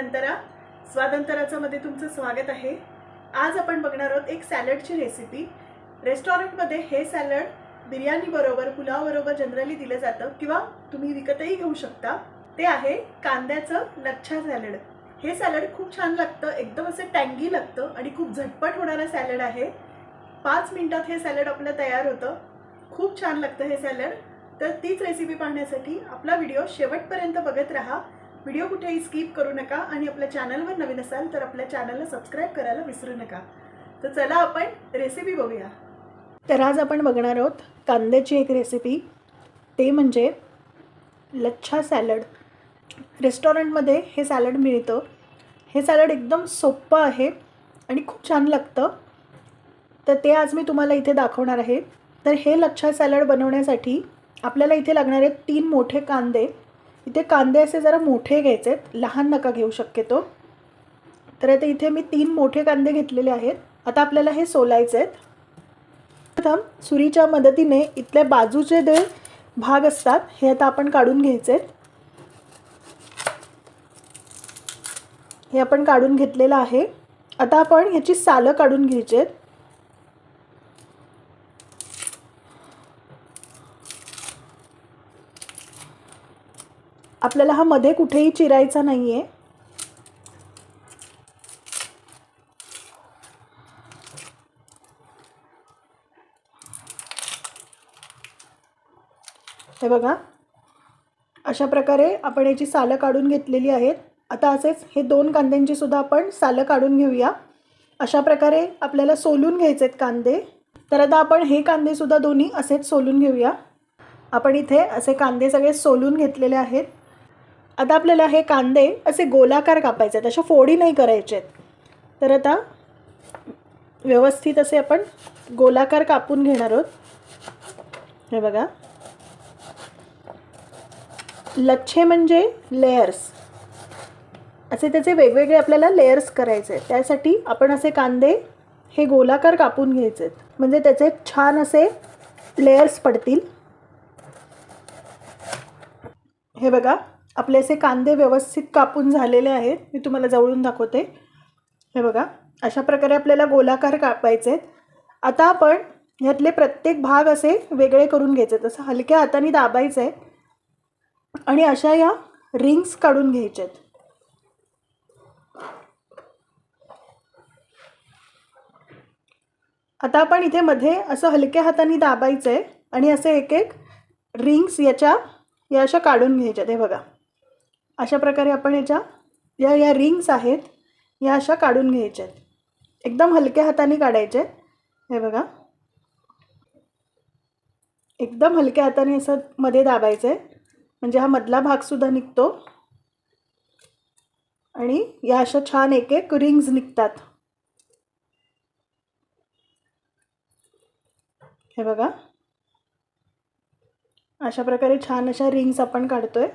अंतरा स्वादंतराचं मध्ये तुमचं स्वागत आहे. आज आपण बघणार आहोत एक सॅलडची रेसिपी रेस्टॉरंटमध्ये हे सॅलड बिर्याणी बरोबर पुलाव बरोबर जनरली दिलं जातं किंवा तुम्ही विकतही घेऊ शकता. ते आहे कांद्याचं लच्छा सॅलड. हे सॅलड खूप छान लागतं एकदम असं टँगी लागतं आणि खूप झटपट होणारं सॅलड आहे. पाच मिनिटात हे सॅलड आपलं तयार होतं. खूप छान लागतं हे सॅलड. तर तीच रेसिपी पाहण्यासाठी आपला व्हिडिओ शेवटपर्यंत बघत राहा. व्हिडिओ कुठेही स्किप करू नका आणि आपल्या चॅनलवर नवीन असाल तर आपल्या चॅनलला सबस्क्राईब करायला विसरू नका. तर चला आपण रेसिपी बघूया. तर आज आपण बघणार आहोत कांद्याची एक रेसिपी ते म्हणजे लच्छा सॅलड रेस्टॉरंटमध्ये हे सॅलड मिळतं. हे सॅलड एकदम सोपं आहे आणि खूप छान लागतं. तर ते आज मी तुम्हाला इथे दाखवणार आहे. तर हे लच्छा सॅलड बनवण्यासाठी आपल्याला इथे लागणारे तीन मोठे कांदे इथे कांदे असे जरा मोठे घ्यायचे आहेत. लहान नका घेऊ शक्यतो. तर आता इथे मी तीन मोठे कांदे घेतलेले आहेत. आता आपल्याला हे सोलायचे आहेत. प्रथम सुरीच्या मदतीने इथल्या बाजूचे जे भाग असतात हे आता आपण काढून घ्यायचे आहेत. हे आपण काढून घेतलेलं आहे. आता आपण ह्याची सालं काढून घ्यायची आहेत. आपल्याला हा मध्ये कुठेही चिरायचा नाही आहे हे बघा. अशा प्रकारे आपण याची सालं काढून घेतलेली आहेत. आता असेच हे दोन कांद्यांची सुद्धा आपण सालं काढून घेऊया. अशा प्रकारे आपल्याला सोलून घ्यायचे आहेत कांदे. तर आता आपण हे कांदेसुद्धा दोन्ही असेच सोलून घेऊया. आपण इथे असे कांदे सगळे सोलून घेतलेले आहेत. आता आपल्याला हे कांदे असे गोलाकार कापायचे आहेत अशा फोडी नाही करायचे आहेत तर आता व्यवस्थित असे आपण गोलाकार कापून घेणार आहोत. हे बघा. लच्छे म्हणजे लेयर्स असे त्याचे वेगवेगळे आपल्याला लेयर्स करायचे आहेत. त्यासाठी आपण असे कांदे हे गोलाकार कापून घ्यायचे आहेत म्हणजे त्याचे छान असे लेयर्स पडतील. हे बघा. आपले असे कांदे व्यवस्थित कापून झालेले आहेत. मी तुम्हाला जवळून दाखवते. हे बघा अशा प्रकारे आपल्याला गोलाकार कापायचे आहेत. आता आपण ह्यातले प्रत्येक भाग असे वेगळे करून घ्यायचे आहेत. असं हलक्या हाताने दाबायचं आहे आणि अशा या रिंग्स काढून घ्यायच्या आहेत. आता आपण इथे मध्ये असं हलक्या हाताने दाबायचं आहे. आणि असे एक एक रिंग्स याच्या या अशा काढून घ्यायच्यात हे बघा. अशा प्रकारे आपण याच्या या या रिंग्स आहेत या अशा काढून घ्यायच्या आहेत. एकदम हलक्या हाताने काढायचे हे बघा. एकदम हलक्या हाताने असं मध्ये दाबायचं आहे. म्हणजे हा मधला भागसुद्धा निघतो. आणि या अशा छान एक एक रिंग्स निघतात. हे बघा. अशा प्रकारे छान अशा रिंग्स आपण काढतोय.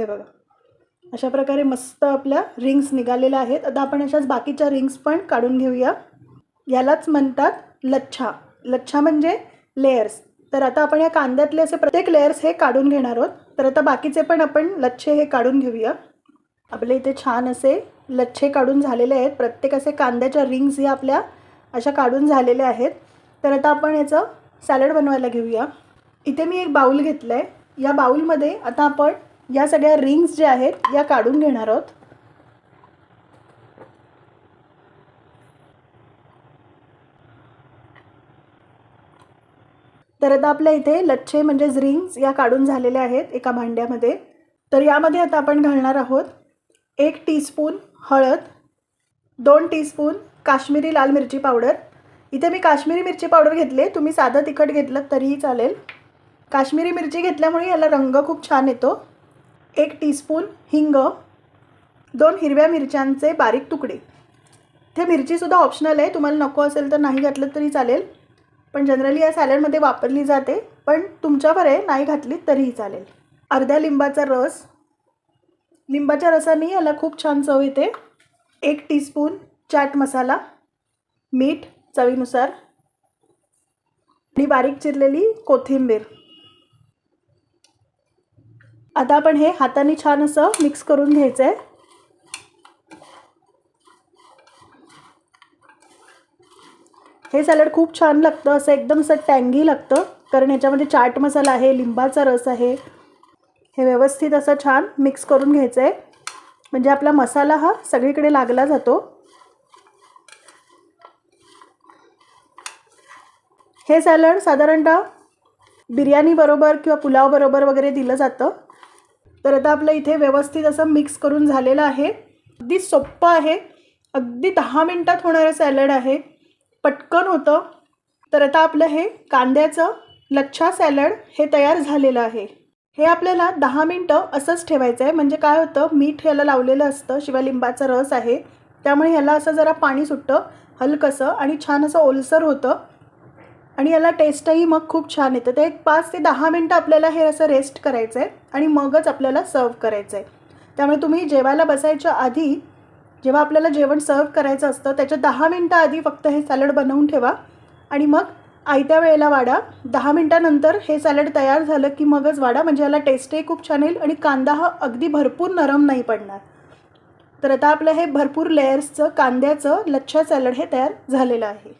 हे बघा. अशा प्रकारे मस्त आपल्या रिंग्स निघालेल्या आहेत. आता आपण अशाच बाकीच्या रिंग्स पण काढून घेऊया. यालाच म्हणतात लच्छा. लच्छा म्हणजे लेयर्स तर आता आपण या कांद्यातले असे प्रत्येक लेयर्स हे काढून घेणार आहोत. तर आता बाकीचे पण आपण लच्छे हे काढून घेऊया. आपले इथे छान असे लच्छे काढून झालेले आहेत. प्रत्येक असे कांद्याच्या रिंग्स या आपल्या अशा काढून झालेल्या आहेत. तर आता आपण याचं सॅलड बनवायला घेऊया. इथे मी एक बाऊल घेतलं आहे या बाऊलमध्ये आता आपण या सगळ्या रिंग्स ज्या आहेत या काढून घेणार आहोत. तर आता आपल्या इथे लच्छे म्हणजेच रिंग्स या काढून झालेल्या आहेत एका भांड्यामध्ये. तर यामध्ये आता आपण घालणार आहोत एक टीस्पून हळद दोन टीस्पून काश्मीरी लाल मिरची पावडर. इथे मी काश्मीरी मिरची पावडर घेतली तुम्ही साधं तिखट घेतलं तरीही चालेल. काश्मीरी मिरची घेतल्यामुळे याला रंग खूप छान येतो. एक टीस्पून हिंग दोन हिरव्या मिरच्यांचे बारीक तुकडे. ते मिरचीसुद्धा ऑप्शनल आहे. तुम्हाला नको असेल तर नाही घातलं तरी चालेल. पण जनरली या सॅलडमध्ये वापरली जाते. पण तुमच्यावर आहे नाही घातली तरीही चालेल. अर्ध्या लिंबाचा रस. लिंबाच्या रसाने याला खूप छान चव येते. एक टीस्पून चाट मसाला. मीठ चवीनुसार. आणि बारीक चिरलेली कोथिंबीर. आता आपण हे हाताने छान असं मिक्स करून घ्यायचं आहे हे सॅलड खूप छान लागतं असं एकदम असं टँगी लागतं कारण ह्याच्यामध्ये चाट मसाला आहे लिंबाचा रस आहे. हे व्यवस्थित असं छान मिक्स करून घ्यायचं आहे म्हणजे आपला मसाला हा सगळीकडे लागला जातो. हे सॅलड साधारणतः बिर्याणीबरोबर किंवा पुलावबरोबर वगैरे दिलं जातं. तर आता आपलं इथे व्यवस्थित असं मिक्स करून झालेलं आहे. अगदी सोप्पं आहे. अगदी दहा मिनटात होणारं सॅलड आहे. पटकन होतं. तर आता आपलं हे कांद्याचं लच्छा सॅलड हे तयार झालेलं आहे. हे आपल्याला दहा मिनटं असंच ठेवायचं आहे. म्हणजे काय होतं? मीठ ह्याला लावलेलं असतं. शिवाय लिंबाचा रस आहे. त्यामुळे ह्याला असं जरा पाणी सुटतं. हलकंसं आणि छान असं ओलसर होतं. आणि याला टेस्टही मग खूप छान येतं. ते एक पाच ते दहा मिनटं आपल्याला हे असं रेस्ट करायचं आहे आणि मगच आपल्याला सर्व करायचं आहे त्यामुळे तुम्ही जेवायला बसायच्या आधी जेव्हा आपल्याला जेवण सर्व करायचं असतं त्याच्या दहा मिनटं आधी फक्त हे सॅलड बनवून ठेवा आणि मग आयत्या वेळेला वाढा. दहा मिनटानंतर हे सॅलड तयार झालं की मगच वाढा. म्हणजे याला टेस्टही खूप छान येईल आणि कांदा हा अगदी भरपूर नरम नाही पडणार. तर आता आपलं हे भरपूर लेयर्सचं कांद्याचं लच्छा सॅलड हे तयार झालेलं आहे.